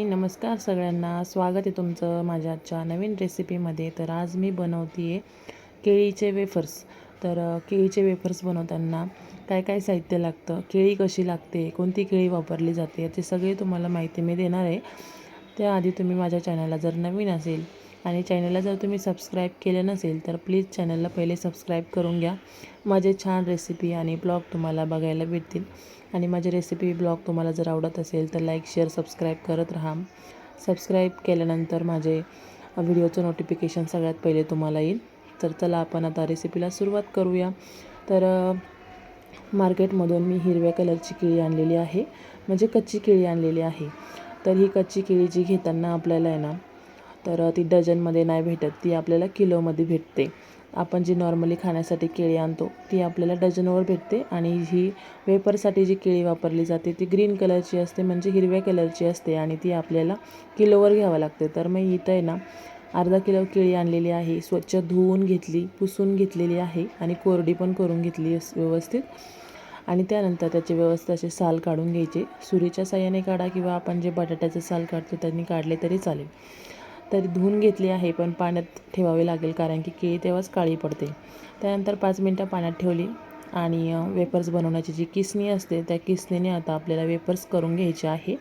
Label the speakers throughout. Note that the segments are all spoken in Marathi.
Speaker 1: हाय नमस्कार सगळ्यांना. स्वागत आहे तुमचं माझ्या आजच्या नवीन रेसिपीमध्ये तर आज मी बनवते आहे केळीचे वेफर्स तर केळीचे वेफर्स बनवताना काय काय साहित्य लागतं केळी कशी लागते कोणती केळी वापरली जाते याची सगळी तुम्हाला माहिती मी देणार आहे. त्याआधी तुम्ही माझ्या चॅनलला जर नवीन असेल आणि चॅनलला जर तुम्ही सबस्क्राईब केलं नसेल तर प्लीज चॅनलला पहिले सबस्क्राईब करून घ्या. माझे छान रेसिपी आणि ब्लॉग तुम्हाला बघायला भेटतील. आणि माझे रेसिपी ब्लॉग तुम्हाला जर आवडत असेल तर लाईक शेअर सबस्क्राईब करत राहा. सबस्क्राईब केल्यानंतर माझे व्हिडिओचं नोटिफिकेशन सगळ्यात पहिले तुम्हाला येईल. तर चला आपण आता रेसिपीला सुरुवात करूया. तर मार्केटमधून मी हिरव्या कलरची केळी आणलेली आहे. म्हणजे कच्ची केळी आणलेली आहे. तर ही कच्ची केळी जी घेताना आपल्याला आहे ना तर ती डझनमध्ये नाही भेटत. ती आपल्याला किलोमध्ये भेटते. आपण जी नॉर्मली खाण्यासाठी केळी आणतो ती आपल्याला डझनवर भेटते आणि ही वेपरसाठी जी केळी वापरली जाते ती ग्रीन कलरची असते म्हणजे हिरव्या कलरची असते आणि ती आपल्याला किलोवर घ्यावं लागते. तर मी इथं आहे ना अर्धा किलो केळी आणलेली आहे स्वच्छ धुवून घेतली पुसून घेतलेली आहे आणि कोरडी पण करून घेतली अस- व्यवस्थित. आणि त्यानंतर त्याचे व्यवस्थित असे साल काढून घ्यायचे. सुरीच्या साह्याने काढा किंवा आपण जे बटाट्याचे साल काढतो त्यांनी काढले तरी चालेल. तर धुवून घेतली आहे पण पाण्यात ठेवावे लागेल कारण की केळी तेव्हाच काळी पडते. त्यानंतर पाच मिनटं पाण्यात ठेवली आणि वेपर्स बनवण्याची जी किसणी असते त्या किसणीने आता आपल्याला वेपर्स करून घ्यायचे आहे.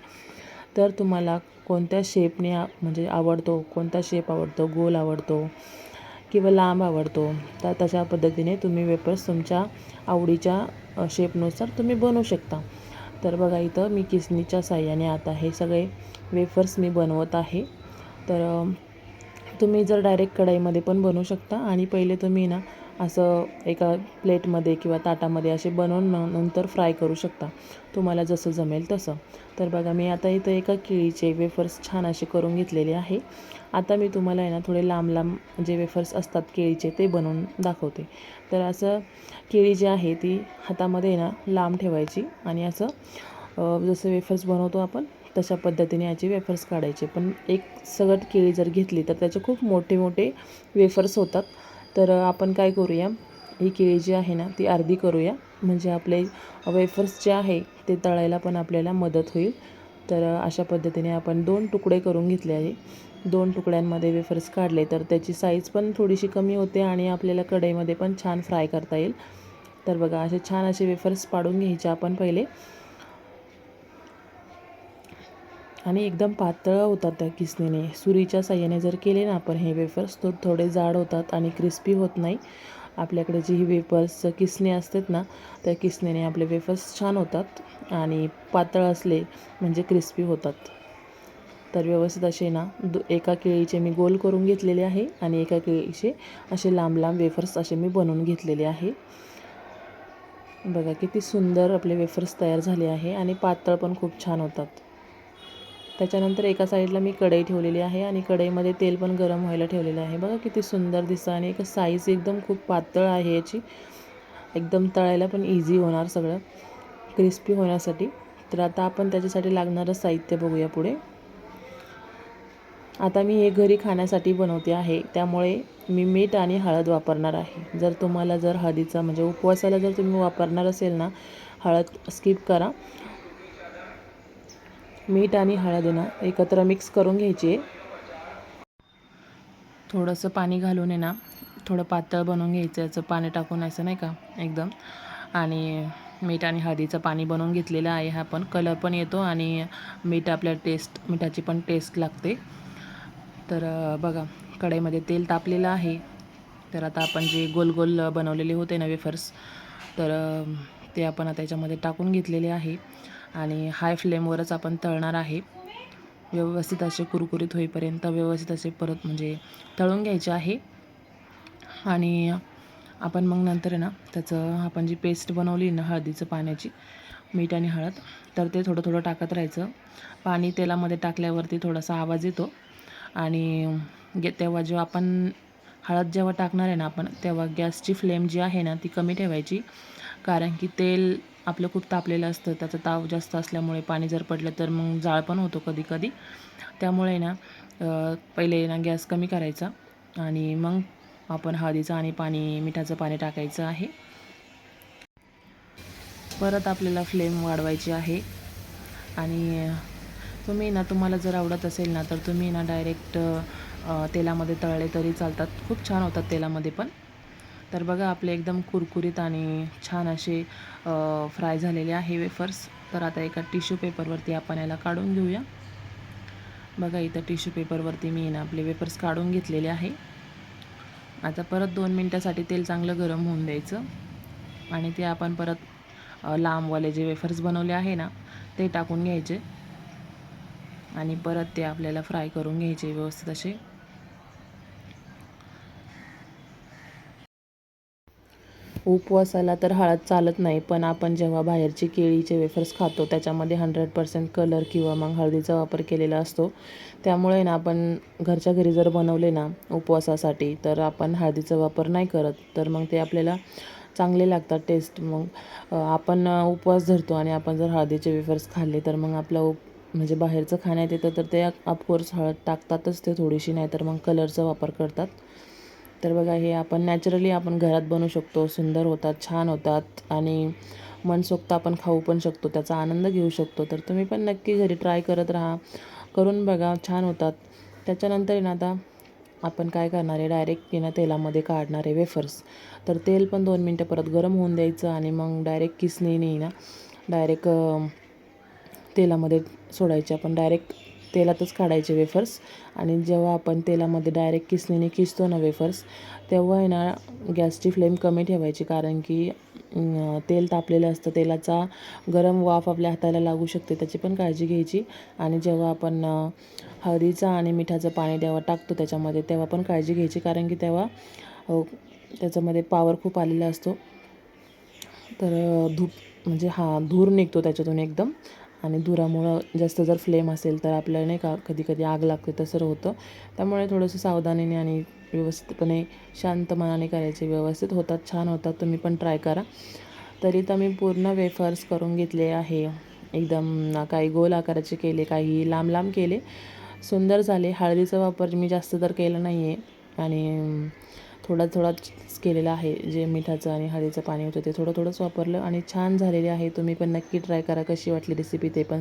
Speaker 1: तर तुम्हाला कोणत्या शेपने आ- म्हणजे आवडतो कोणता शेप आवडतो गोल आवडतो किंवा लांब आवडतो तर तशा पद्धतीने तुम्ही वेपर्स तुमच्या आवडीच्या शेपनुसार तुम्ही बनवू शकता. तर बघा इथं मी किसनीच्या साह्याने आता हे सगळे वेफर्स मी बनवत आहे. तर तुम्ही जर डायरेक्ट कढईमध्ये पण बनवू शकता. आणि पहिले तुम्ही ना असं एका प्लेटमध्ये किंवा ताटामध्ये असे बनवून नंतर फ्राय करू शकता. तुम्हाला जसं जमेल तसं. तर बघा मी आता इथं एका केळीचे वेफर्स छान असे करून घेतलेले आहे. आता मी तुम्हाला आहे ना थोडे लांब लांब जे वेफर्स असतात केळीचे ते बनवून दाखवते. तर असं केळी जी आहे ती हातामध्ये ना लांब ठेवायची. आणि असं जसं वेफर्स बनवतो आपण तशा पद्धतीने याचे वेफर्स काढायचे. पण एक सगट केळी जर घेतली तर त्याचे खूप मोठे मोठे वेफर्स होतात. तर आपण काय करूया? ही केळी जी आहे ना ती अर्धी करूया. म्हणजे आपले वेफर्स जे आहे ते तळायला पण आपल्याला मदत होईल. तर अशा पद्धतीने आपण दोन तुकडे करून घेतले आहे. दोन तुकड्यांमध्ये वेफर्स काढले तर त्याची साईज पण थोडीशी कमी होते आणि आपल्याला कढईमध्ये पण छान फ्राय करता येईल. तर बघा असे छान असे वेफर्स पाडून घ्यायचे आपण पहिले. आणि एकदम पातळ होतात त्या किसणीने. सुरीच्या साह्याने जर केले ना आपण हे वेफर्स तर थोडे जाड होतात आणि क्रिस्पी होत नाही. आपल्याकडे जी ही वेफर्स किसणी असतात ना त्या किसणीने आपले वेफर्स छान होतात आणि पातळ असले म्हणजे क्रिस्पी होतात. तर व्यवस्थित असे ना दो एका केळीचे मी गोल करून घेतलेले आहे आणि एका केळीचे असे लांब लांब वेफर्स असे मी बनवून घेतलेले आहे. बघा किती सुंदर आपले वेफर्स तयार झाले आहे आणि पातळ पण खूप छान होतात. त्याच्यानंतर एका साईडला मी कढई ठेवलेली आहे आणि कढईमध्ये तेल पण गरम व्हायला ठेवलेलं आहे. बघा किती सुंदर दिसतं आणि एक साईज एकदम खूप पातळ आहे याची. एकदम तळायला पण इझी होणार सगळं. क्रिस्पी होण्यासाठी. तर आता आपण त्याच्यासाठी लागणारं साहित्य बघूया पुढे. आता मी हे घरी खाण्यासाठी बनवते आहे. त्यामुळे मी मीठ आणि हळद वापरणार आहे. जर तुम्हाला जर हळदीचा म्हणजे उपवासाला जर तुम्ही वापरणार असेल ना हळद स्किप करा. मीठ आणि हळदीनं एकत्र मिक्स करून घ्यायची. आहे थोडंसं पाणी घालून आहे ना थोडं पातळ बनवून घ्यायचं याचं पाणी टाकून असं नाही का एकदम. आणि मीठ आणि हळदीचं पाणी बनवून घेतलेलं आहे हा पण कलर पण येतो आणि मीठ आपल्या टेस्ट मिठाची पण टेस्ट लागते. तर बघा कढईमध्ये तेल तापलेलं आहे. तर आता आपण जे गोल गोल बनवलेले होते ना वेफर्स तर ते आपण आता याच्यामध्ये टाकून घेतलेले आहे. आणि हाय फ्लेमवरच आपण तळणार आहे. व्यवस्थित असे कुरकुरीत होईपर्यंत व्यवस्थित असे परत म्हणजे तळून घ्यायचे आहे. आणि आपण मग नंतर आहे ना त्याचं आपण जी पेस्ट बनवली ना हळदीचं पाण्याची मीठ आणि हळद तर ते थोडं थोडं टाकत राहायचं. पाणी तेलामध्ये टाकल्यावरती थोडासा आवाज येतो. आणि गे तेव्हा जेव्हा आपण हळद जेव्हा टाकणार आहे ना आपण तेव्हा गॅसची फ्लेम जी आहे ना ती कमी ठेवायची. कारण की तेल आपलं खूप तापलेलं असतं त्याचा ताव जास्त असल्यामुळे पाणी जर पडलं तर मग जाळ पण होतो कधी कधी त्यामुळे ना पहिले ना गॅस कमी करायचा आणि मग आपण हळदीचं आणि पाणी मिठाचं पाणी टाकायचं आहे. परत आपल्याला फ्लेम वाढवायची आहे. आणि तुम्ही ना तुम्हाला जर आवडत असेल ना तर तुम्ही ना डायरेक्ट तेलामध्ये तळले तरी चालतात. खूप छान होतात तेलामध्ये पण. तर बघा आपले एकदम कुरकुरीत आणि छान असे फ्राय झालेले आहे वेफर्स. तर आता एका टिश्यू पेपरवरती आपण याला काढून घेऊया. बघा इथं टिश्यू पेपरवरती मी ना आपले वेफर्स काढून घेतलेले आहे. आता परत दोन मिनटासाठी तेल चांगलं गरम होऊन द्यायचं. आणि ते आपण परत लांबवाले जे वेफर्स बनवले आहे ना ते टाकून घ्यायचे. आणि परत ते आपल्याला फ्राय करून घ्यायचे व्यवस्थित असे. उपवासाला तर हळद चालत नाही. पण आपण जेव्हा बाहेरची केळीचे वेफर्स खातो त्याच्यामध्ये हंड्रेड पर्सेंट कलर किंवा मग हळदीचा वापर केलेला असतो. त्यामुळे ना आपण घरच्या घरी जर बनवले ना उपवासासाठी तर आपण हळदीचा वापर नाही करत. तर मग ते आपल्याला चांगले लागतात टेस्ट मग आपण उपवास धरतो आणि आपण जर हळदीचे वेफर्स खाल्ले तर मग आपला उप म्हणजे बाहेरचं खाण्यात येतं तर ते ऑफकोर्स हळद टाकतातच ते थोडीशी नाही तर मग कलरचा वापर करतात. तर बघा हे आपण नॅचरली आपण घरात बनवू शकतो. सुंदर होतात छान होतात आणि मनसोक्त आपण खाऊ पण शकतो. त्याचा आनंद घेऊ शकतो. तर तुम्ही पण नक्की घरी ट्राय करत राहा. करून बघा छान होतात. त्याच्यानंतर आहे ना आता आपण काय करणार आहे? डायरेक्ट ना तेलामध्ये काढणार आहे वेफर्स तर तेल पण दोन मिनटं परत गरम होऊन द्यायचं आणि मग डायरेक्ट किसणीने ना डायरेक्ट तेलामध्ये सोडायचे. आपण डायरेक्ट तेलातच काढायचे वेफर्स आणि जेव्हा आपण तेलामध्ये डायरेक्ट किसणीने किसतो ना वेफर्स तेव्हा आहे ना गॅसची फ्लेम कमी ठेवायची. कारण की तेल तापलेलं असतं तेलाचा गरम वाफ आपल्या हाताला लागू शकते त्याची पण काळजी घ्यायची. आणि जेव्हा आपण हळदीचा हळदीचं आणि मिठाचं पाणी तेव्हा टाकतो त्याच्यामध्ये तेव्हा पण काळजी घ्यायची. कारण की तेव्हा त्याच्यामध्ये पावर खूप आलेला असतो. तर धूप म्हणजे हा धूर निघतो त्याच्यातून एकदम. आणि धुरामुळं जास्त जर फ्लेम असेल तर आपल्याला नाही का कधी कधी आग लागते तसं होतं. त्यामुळे थोडंसं सावधानीने आणि व्यवस्थितपणे शांत मनाने करायचे. व्यवस्थित होतात छान होतात. तुम्ही पण ट्राय करा. तरी तर मी पूर्ण वेफर्स करून घेतले आहे. एकदम काही गोल आकाराचे केले काही लांब लांब केले. सुंदर झाले. हळदीचा वापर मी जास्त तर केला नाही आहे आणि थोडा थोडाच केलेला आहे. जे मिठाचं आणि हळदीचं पाणी होतं ते थोडं थोडंच वापरलं आणि छान झालेले आहे. तुम्ही पण नक्की ट्राय करा कशी वाटली रेसिपी ते पण.